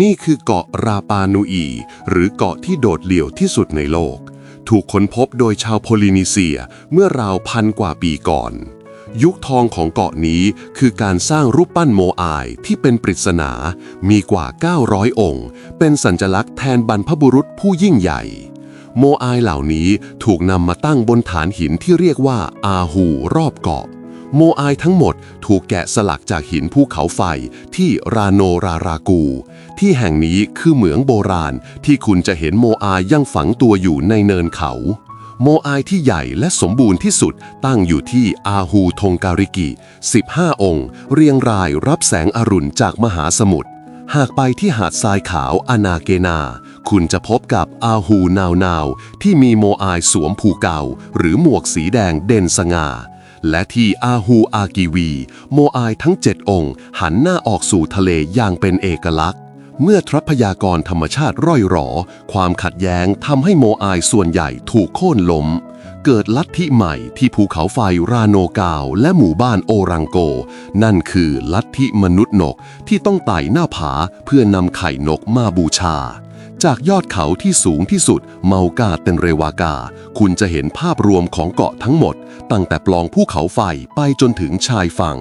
นี่คือเกาะราปานูอี หรือเกาะที่โดดเดี่ยวที่สุดในโลก ถูกค้นพบโดยชาวโพลินีเซียเมื่อราวพันกว่าปีก่อน ยุคทองของเกาะนี้คือการสร้างรูปปั้นโมอายที่เป็นปริศนา มีกว่า 900 องค์ เป็นสัญลักษณ์แทนบรรพบุรุษผู้ยิ่งใหญ่ โมอายเหล่านี้ถูกนำมาตั้งบนฐานหินที่เรียกว่าอาหูรอบเกาะ โมอายทั้งหมดถูกแกะสลักจากหินภูเขาไฟที่ราโนรารากู ที่แห่งนี้คือเหมืองโบราณที่คุณจะเห็นโมอายยังฝังตัวอยู่ในเนินเขา โมอายที่ใหญ่และสมบูรณ์ที่สุดตั้งอยู่ที่อาฮูทงการิกิ 15 องค์ เรียงรายรับแสงอรุณจากมหาสมุทรหากไปที่หาดทรายขาวอนาเกนา คุณจะพบกับอาฮูนาวนาวที่มีโมอายสวมผูเกาหรือหมวกสีแดงเด่นสง่า และที่อาฮูอากีวี โมอายทั้งเจ็ดองค์ หันหน้าออกสู่ทะเลอย่างเป็นเอกลักษณ์ เมื่อทรัพยากรธรรมชาติร่อยหรอ ความขัดแย้งทำให้โมอายส่วนใหญ่ถูกโค่นล้ม เกิดลัทธิใหม่ที่ภูเขาไฟราโนกาว และหมู่บ้านโอรังโก นั่นคือลัทธิมนุษย์นกที่ต้องไต่หน้าผาเพื่อนำไข่นกมาบูชา จากยอดเขาที่สูงที่สุดเมากาเตนเรวากา คุณจะเห็นภาพรวมของเกาะทั้งหมด ตั้งแต่ปลองภูเขาไฟไปจนถึงชายฝั่ง